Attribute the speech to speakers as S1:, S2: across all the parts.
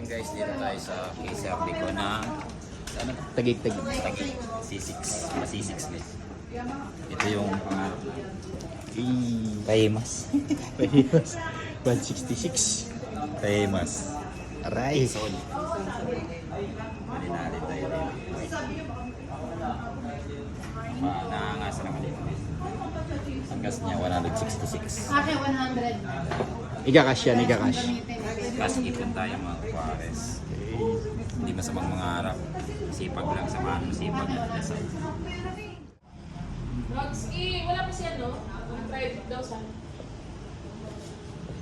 S1: Ayun guys, dito tayo sa KCRD ko na ano?
S2: Tagig-tagig.
S1: Tagig. C6. Pa C6 guys. Ito yung pangarap ko. Pahimas.
S2: Pahimas. 166.
S1: Pahimas.
S2: Aray.
S1: Sol. Malinalin tayo dito. Ma, nakangasa naman dito. Ang gas niya 166.
S3: Akin 100.
S2: Igakash yan, igakash.
S1: Gas ipon tayo mga pares. Hindi masamang mga harap. Sipag lang sa mano, sipag at dasal.
S4: Rogsky, wala pa siya, no? Private daw sa.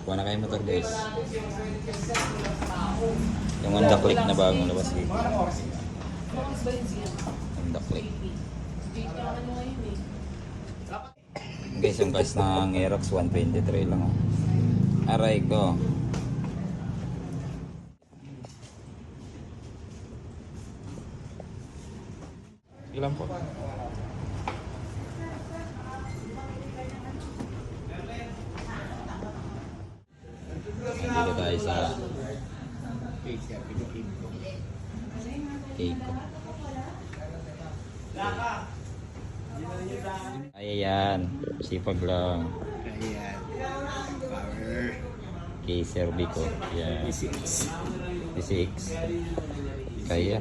S1: Kuha na kayo motor guys. Yung Honda Click na bagong labas dito.
S4: Siya?
S1: Honda Click. Guys, yung gas ng Aerox 123 lang. oh. Aray ko. Ilan po? Dito tayo sa Keiko. Ayan, sipag lang.
S2: Ayan. Power.
S1: Kay Cervico. Yan.
S2: P6.
S1: P6. Kaya.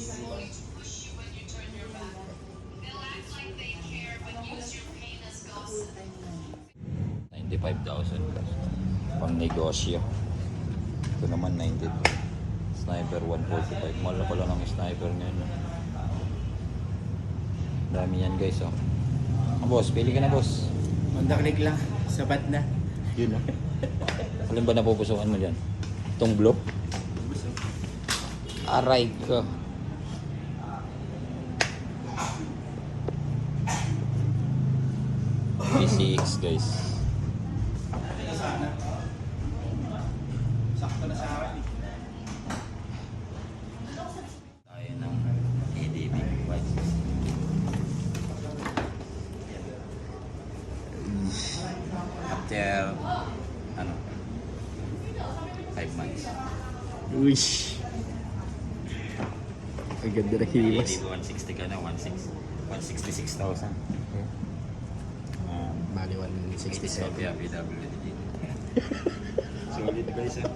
S1: $95,000 pang negosyo. Ito naman 92. Sniper 145. Mahal pala ng sniper ngayon. Dami yan guys oh. Ah, boss, pili ka na boss.
S2: Honda click lang. Sabat na.
S1: Yun oh. Alin ba napupusukan mo dyan? Itong block? Aray ko. PCX guys.
S2: Sakto na sa akin.
S1: Tayo ng ADB white. After, ano, 5 months.
S2: Uy. Ang ganda na hiwas.
S1: ADB 160 ka na, 16 166,000. Um,
S2: Bali 167.
S1: Sofia PWD. Solid guys ah.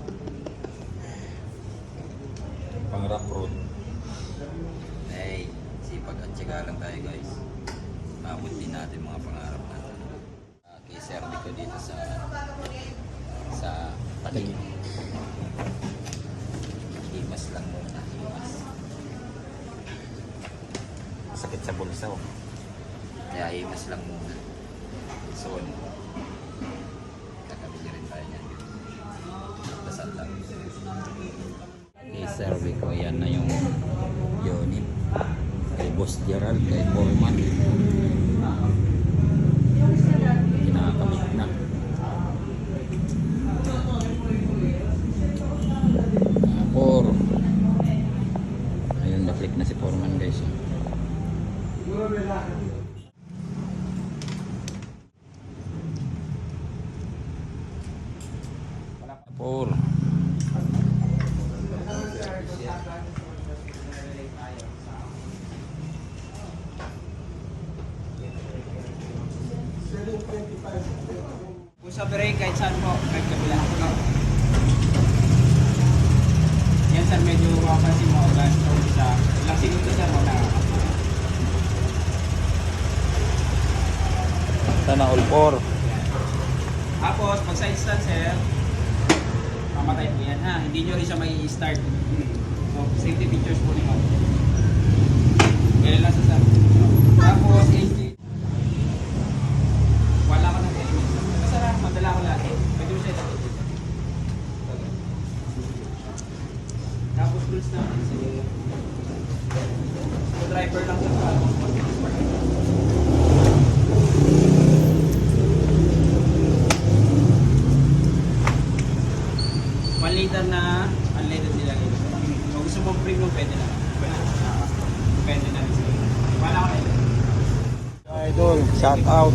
S1: Pang rock road. Hey, sipag at syaga lang tayo guys. Maabot din natin mga pangarap natin. Sir ko dito sa sa Taguig. Himas lang muna, himas. Sakit sa bulsa oh. Kaya himas lang muna. So, kakabili rin tayo niyan. Dasal lang. Survey ko. Yan na yung unit. Kay Boss Gerald, kay Foreman. Kinakabit na. Four. Ayun, na-click na si Foreman guys. oh.
S5: magka-break kahit saan po, kahit kabila. Yan sir, medyo makapansin mo guys, sa isa. Ilang segundo sir, wala
S1: ka. Ito na all four.
S5: Tapos, pag sa instant sir, mamatay po yan ha. Hindi nyo rin siya may start. So, safety features po niyo. Ganyan lang sa sir. Tapos, 80
S1: idol. Shout out.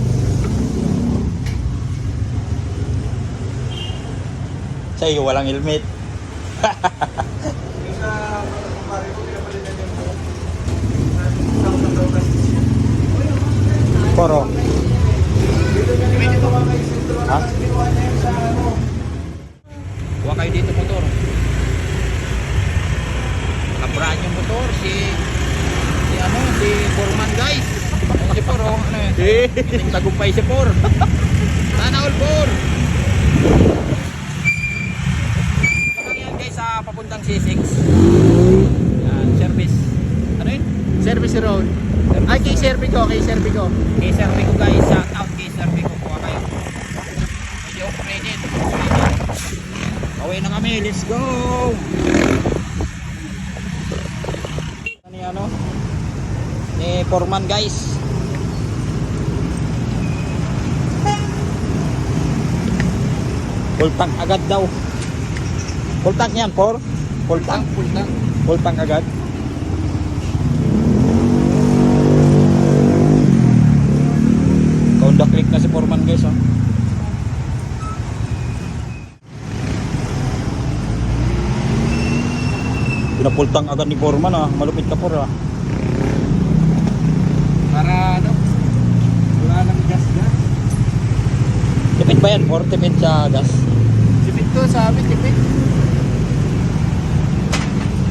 S1: Sa iyo, walang helmet.
S5: Yung sa kumpare ko, pinapalitan yung.
S1: Poro. Ha? Huwag kayo dito motor. Nakabraan yung motor. Si, si ano, si Foreman guys. Si Por, oh, ano eh. Yung tagumpay si Por. Sana all Por. Ito yan guys sa papuntang C6. Yan, service. Ano yun?
S2: Service road. Ay, kay Servico, kay Servico.
S1: Kay Servico guys, shout out kay Servico. Kuha kayo. Medyo upgraded. Away na kami, let's go! Ano yung ano? Ni Foreman guys. Full tank agad daw. Full tank yan, Por? Full tank? Full tank. Full tank agad. Kaunda click na si Foreman guys oh. Pinapultang agad ni Foreman ah. Malupit ka por ah.
S5: Para ano? Wala nang gas gas.
S1: Tipid ba yan? Or tipid sa gas?
S2: Tipid to sa amin, tipid.